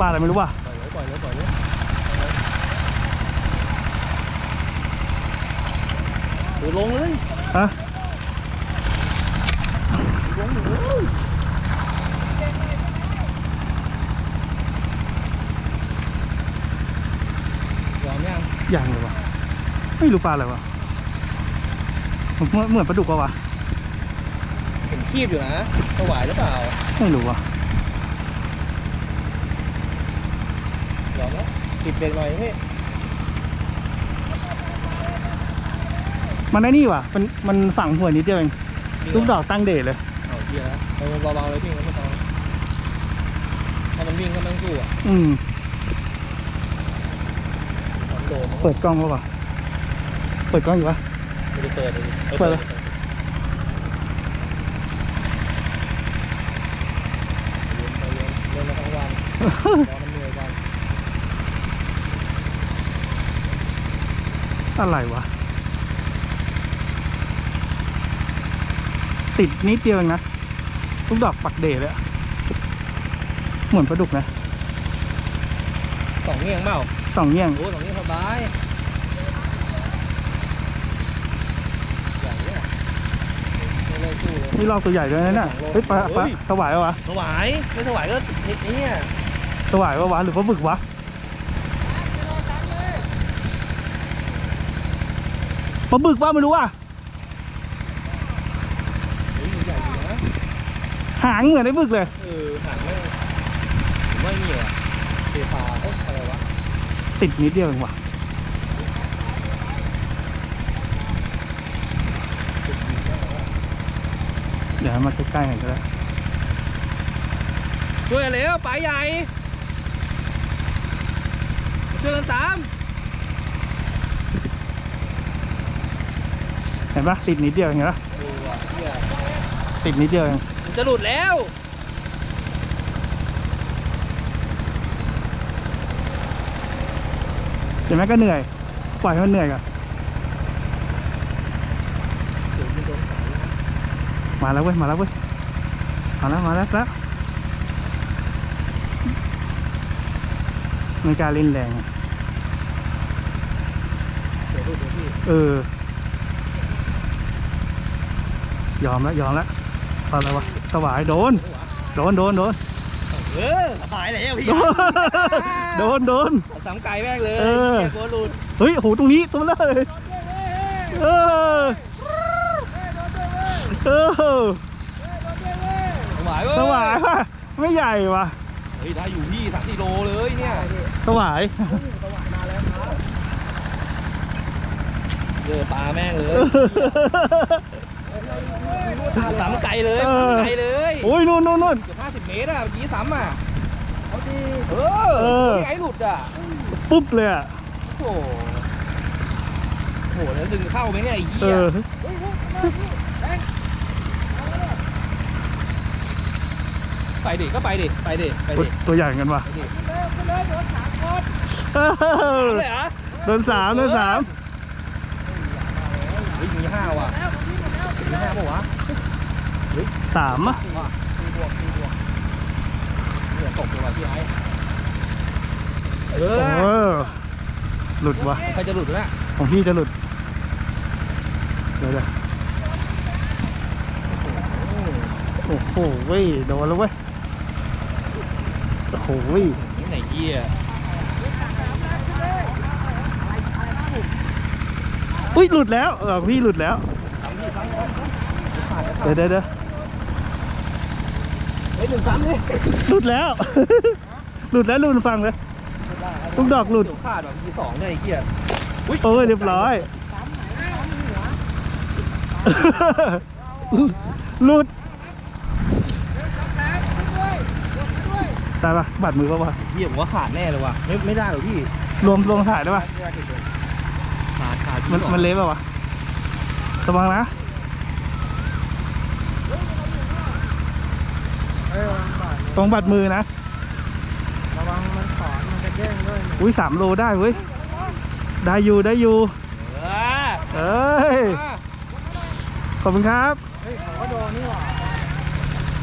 ปลาอะไรไม่รู้ว่ะปล่อยเลยปล่อยเลยปล่อยเลยเดี๋ยวลงเลยฮะลงเลยยอมยังอย่างเลยวะไม่รู้ปลาอะไรวะมว่าเหมือนปลาดุกปะวะเห็นคีบอยู่นะถวายหรือเปล่า ไม่รู้วะ อมแล้วติดเบรกหน่อยพี่มันไอ้นี่วะมันมันฝังหัวนิดเดียวเองลูกดอกตั้งเดชเลยเอาเกียร์แล้วเอาเบาๆเลยพี่งั้นไม่ต้องถ้ามันวิ่งก็ไม่ต้องสู้อะอืมมันโดนมันเปิดกล้องปะวะเปิดกล้องอยู่ปะไม่ได้เปิดเลยเปิดเลยเดินมาทั้งวันร อมันเหนื่อยวันอะไรวะ ติดนิดเดียวเองนะลูกดอกปักเดชเลยอะเหมือนปลาดุกนะสองเงี้ยงเปล่าสองเงี้ยงโอ้สองเงี้ยงสบายอย่างเนี้ยไม่เลิกสู้เลยนี่รอบตัวใหญ่ด้วยนะเนี่ยเฮ้ยปลาปลาเฮ้ยถวายวะถวายไม่ถวายก็ไอ้เนี่ยถวายวะวะหรือว่าบึกวะ ปลาบึกวะไม่รู้ว่ะเฮ้ยมันใหญ่อยู่นะหางเหมือนไอ้บึกเลย เออหางไม่ผมว่านี่อะเทพาเอ้ยอะไรวะติดนิดเดียวเองว่ะจุดยิงได้ไหมวะเดี๋ยวให้มาใกล้ๆกันก็ได้ช่วยกันเร็วปลาใหญ่ช่วยกันสาม เห็นปะติดนิดเดียวเห็นปะเออว่ะเนี่ยติดนิดเดียวเองมันจะหลุดแล้วเห็นไหมก็เหนื่อย ปล่อยให้มันเหนื่อยก่อนเดี๋ยวมันโดนสายนะมาแล้วเว้ย มาแล้วเว้ย มาแล้ว มาแล้วแล้วไม่กล้าเล่นแรงอะเดี๋ยวดูเดี๋ยวพี่เออ ยอมแล้วยอมแล้วพอแล้ววะสวายโดน โดนโดนโดนเออหายแล้วพี่โดนโดนสามไก่แม่งเลยเออเกียร์กลัวหลุดเฮ้ยโหตรงนี้ตัวเลยเออเออถวายเว้ยสวายว่ะไม่ใหญ่ว่ะเฮ้ยได้อยู่พี่สามสี่โลเลยเนี่ยสวายเจอปลาแม่งเลย สามไก่เลยเออสามไก่เลยโอ้ยนู่นนู่นนู่นเกือบห้าสิบเมตรอะเมื่อกี้ซ้ำอะเอาดีเอเออไอ้หลุดอะปุ๊บเลยอะโอ้โหโอ้โหแล้วดึงเข้าไหมเนี่ยไอ้เอเหี้ยอไปดิก็ไปดิไปดิไปดิตัวใหญ่เหมือนกันว่ะไปดิเออเลยเหรอโดนสามโดนสามเฮ้ยมีห้าว่ะ มีห้าป่าวะสามอะว่ะมีบวกมีบวกเนี่ยตกเลยว่ะพี่ไอ้เอเอออ หลุดว่ะใครจะหลุดวะเนี่ยของพี่จะหลุด เดี๋ยวเดี๋ยวโอ้โหเว้ยโดนแล้วเว้ย โอ้โหเว้ยนี่ไหนเหี้ยอุ้ยหลุดแล้วเออพี่หลุดแล้วซ้ำพี่ซ้ำซ้ำ เดี๋ยวเดี๋ยวเดี๋ยวเฮ้ยหนึ่งซ้ำดิหลุดแล้ว หลุดแล้วหลุดฟังเลย ลูกดอกหลุดเยวพลาดแบบทีสองเนี่ยไอ้เหี้ยโอ้ยเรียบร้อย หลุดได้ปะบาดมือปะวะเหี้ยผมว่าขาดแน่เลยว่ะไม่ไม่ได้หรอกพี่รวมรวมถ่ายได้ปะขาดขาดมันมันเละปะวะระวังนะ เออมันบาดตรงบาดมือนะ ระวังมันถอนมันจะเด้งด้วยนะอุ้ยสามโลได้เว้ย ได้อยู่ได้อยู่ เออเอ้ย ขอบคุณครับเฮ้ยเขาก็โดนนี่หว่า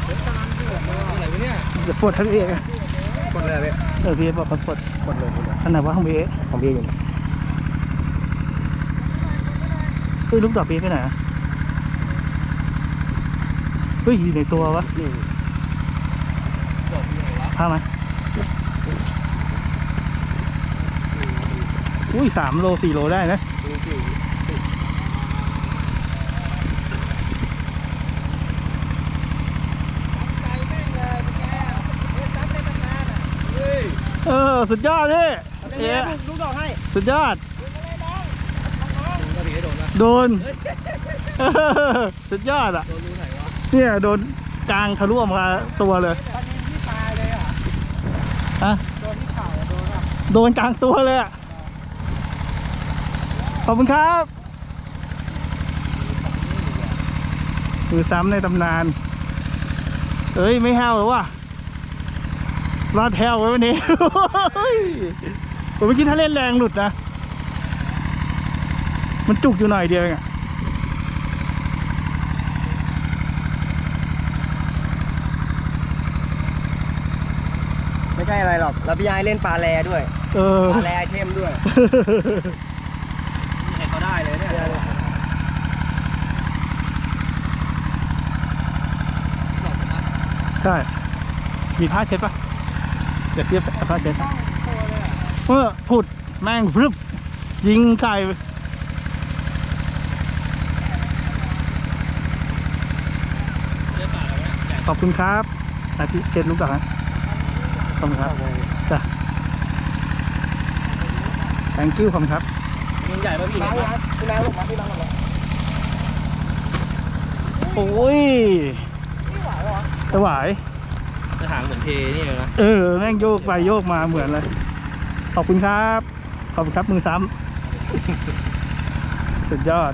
เดี๋ยวตามที่แบบที่ไหนวะเนี่ยจะปวดทั้งเอกอะปดเลยพี่เออพี่บอกปรากฏกดเลยกดเลยอันไหนวะของพี่ของพี่อยู่เฮ้ยลูกดอกพี่ไปไหนอะเฮ้ยอยู่ในตัววะ นี่ด อกพี่ไหนวะพามา อุ้ยสามโลสี่โลได้นะดูสิเออ สุดยอดเลยเอ๊ะลูกดอกให้ สุดยอดดูก็ดีให้โดนนะโดนเออสุดยอดอะโดนรูไหนวะเนี่ย โดนกลางทะลุออกมาตัวเลย ตอนนี้ที่ตายเลยอะ ฮะโดนที่เข่าอโดนอะโดนกลางตัวเลยอะขอบคุณครับคือซ้ำในตำนาน เอ้ย ไม่แห้วหรอวะรอดแห้วไว้วันนี้ ผมเมื่อกี้ถ้าเล่นแรงหลุดนะ มันจุกอยู่หน่อยเดียวเองอะ ใช่อะไรหรอก แล้วพี่ยายเล่นปลาแรด้วย เออ ปลาแรไอเทมด้วยให้เขาได้เลยเนี่ยใช่ มีผ้าเช็ดปะเดี๋ยวเทียบกับผ้าเช็ดต้องโตเลยอะเออผุดแม่งพรึบยิงไก่ขอบคุณครับอาทิเช็ดลูกดอกนะ ขอบคุณครับจ้ะ thank you ขอบคุณครับยิงใหญ่ป่ะพี่มาเนี่ยพี่แม่ลงมาพี่แม่ลงมาโอ้ยพี่ไหวเหรอสวายจะหางเหมือนเทนี่เลยนะเออแม่งโยกไปโยกมาเหมือนเลย ขอบคุณครับ ขอบคุณครับมือซ้ำสุดยอด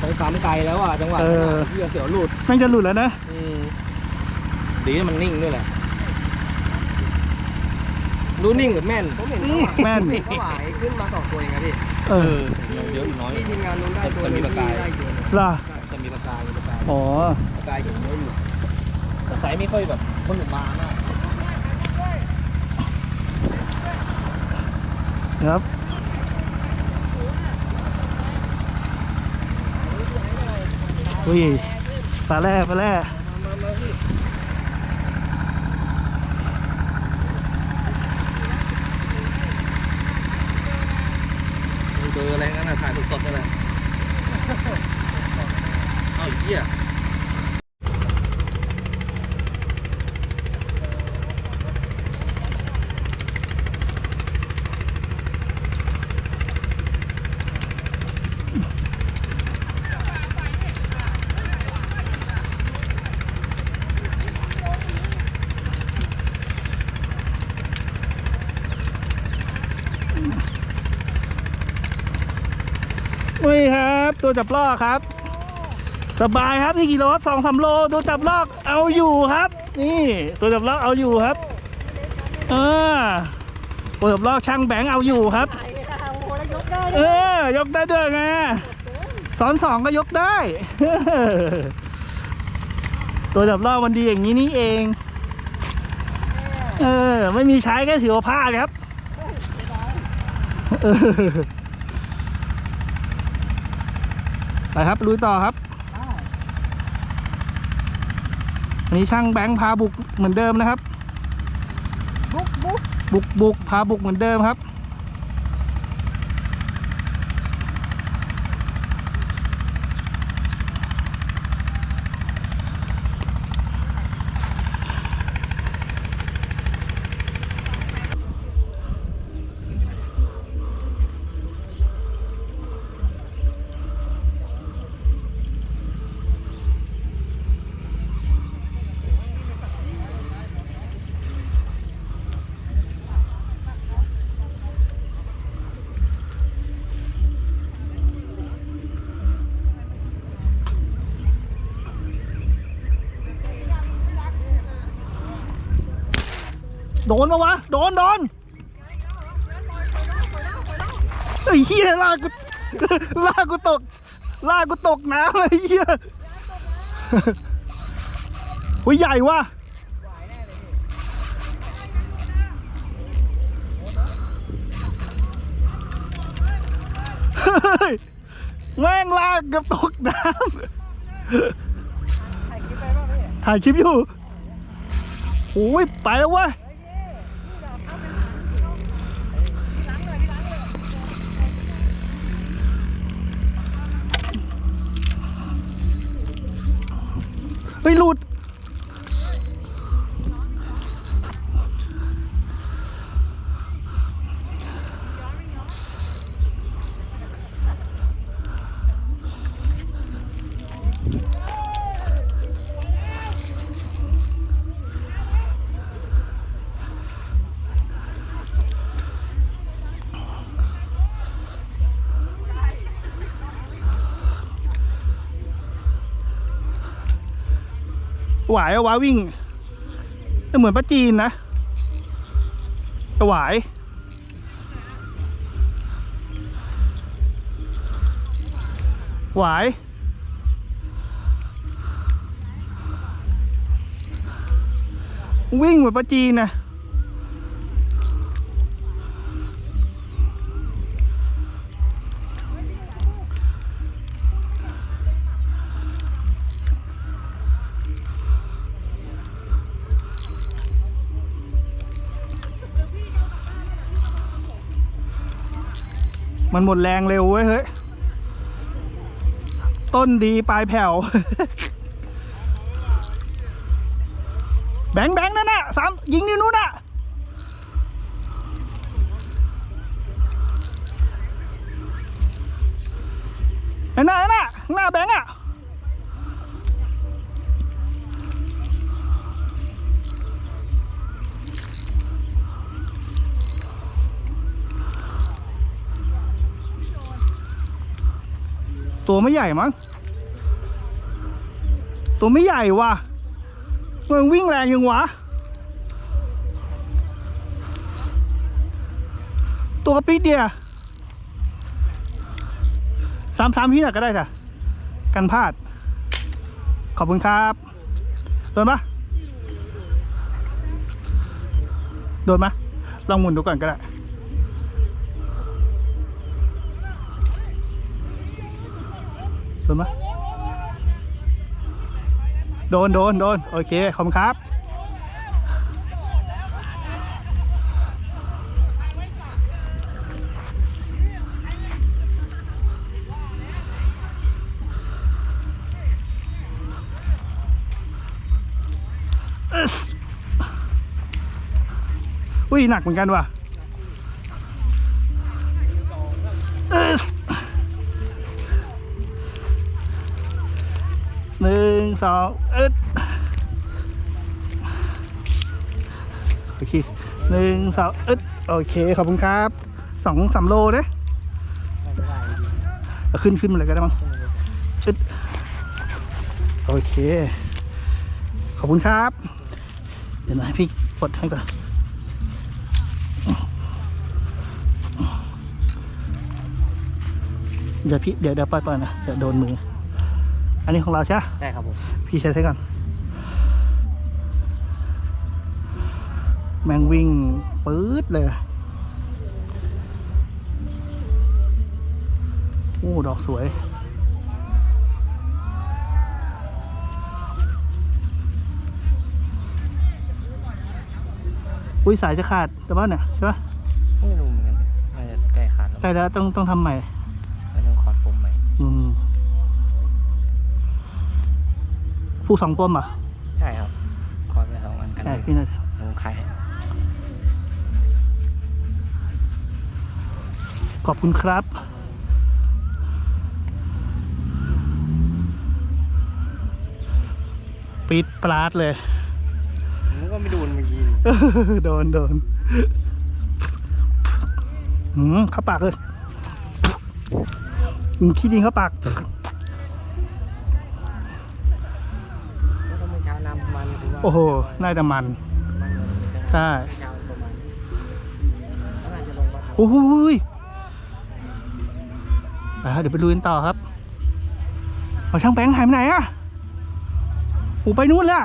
สองสามไกลแล้วอะจังหวะเอนั้นออะพี่เสียวหลุดแม่งจะหลุดแล้วนะ อืมดีที่มันนิ่งด้วยแหละรู้นิ่งกับแม่น ผมเห็นแม่นเขาไหวขึ้นมาสองตัวเองครับพี่เออเยอะอยู่น้อย ที่ทีมงานนู้นได้ตัวจะมีปากกายได้เยอะเลยล่ะจะมีปากกายมีปากกายอ๋อปากกายเห็นเยอะอยู่แต่ไซส์ไม่ค่อยแบบคนหนุมามากครับอุ้ยปลาแร่ปลาแร่ เจ ออะไรงั้นน่ะถ่ายสดๆนี่แหละเอาอีกเหี้ย อุ้ยครับ ตัวจับลอกครับ สบายครับนี่กี่โลครับสองสามโลตัวจับลอกเอาอยู่ครับ นี่ตัวจับลอกเอาอยู่ครับเออตัวจับลอกช่างแบงเอาอยู่ครับ เออยกได้ด้วยไงสอนสองก็ยกได้ ตัวจับรอบมันดีอย่างนี้นี่เอง เออ ไม่มีใช้ก็ถือว่าพลาดครับ เออ ไปครับลุยต่อครับอันนี้ช่างแบงค์พาบุกเหมือนเดิมนะครับ บุ๊กบุ๊กบุกบุกพาบุกเหมือนเดิมครับ โดนปะวะ โดนโดนไอ้เหี้ยลากกูลากกูตก ลากกูตกน้ำไอ้เหี้ยหุ้ยใหญ่ว่ะแม่งลากกับตกน้ำถ่ายคลิปอยู่โอ้ยไปแล้วว้ย ฮ้ยหลุด หวายว้าวิ่งเหมือนป้าจีนนะหวายหวายวิ่งเหมือนป้าจีนนะ มันหมดแรงเร็วเว้ยเฮ้ย ต้นดีปลายแผ่ว แบงแบงนั่นน่ะสามยิงที่นู้นน่ะ ตัวไม่ใหญ่มั้ง ตัวไม่ใหญ่ว่ะมันวิ่งแรงยังวะ ตัวกระปิดเดียสามสามพี่หน่อยก็ได้ค่ะกันพลาด ขอบคุณครับโดนปะโดนปะลองหมุนดูก่อนก็ได้ โดนปะโดนโดนโดนโอเค ขอบคุณครับอึ๊สอุ้ย หนักเหมือนกันว่ะ สองอึดโอเคหนึ่งสองอึดโอเค ขอบคุณครับสองสามโลเด้ไม่ได้ดิเอาขึ้นขึ้นมาเลยก็ได้มั้งอึดโอเค ขอบคุณครับ เดี๋ยวนะพี่ปลดให้ก่อนเดี๋ยวพี่เดี๋ยวเดี๋ยวปล่อยๆนะเดี๋ยวโดนมือ อันนี้ของเราใช่ปะได้ครับผม พี่ใช้ใช้ก่อน แมงวิ่งปื๊ดเลย โอ้ ดอกสวย อุ้ยสายจะขาดแต่ว่าเนี่ยใช่ปะไม่รู้เหมือนกันน่าจะใกล้ขาดแล้ว ใกล้แล้วต้องต้องทำใหม่ ผู้สองปมอะใช่ครับขอดไปสองวันกันใช่พี่น่าจะลงใครขอบคุณครับปิดปลาดเลยผมก็ไม่ดูเมื่อกี้โดนโดนหืมเข้าปากเลยอืมขี้ดินเข้าปากแล้วก็ โอ้โห น่าจะมันมันเลยใช่เมื่อเช้าประมาณก็น่าจะลงวัดโอ้โหยไปครับเดี๋ยวไปลุยกันต่อครับ เอาช่างแบงค์หายไปไหนอะโอ้ไปนู่นแล้ว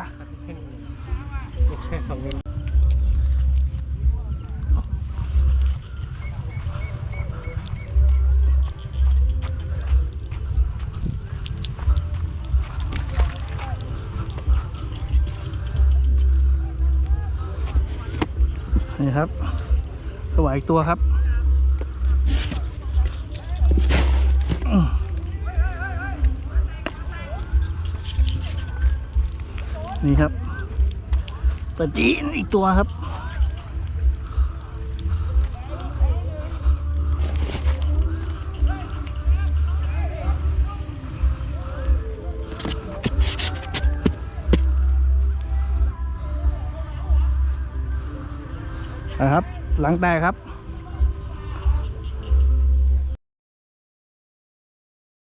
นะครับ สวายอีกตัวครับนี่ครับปลาจีนอีกตัวครับ หลังแตกครับ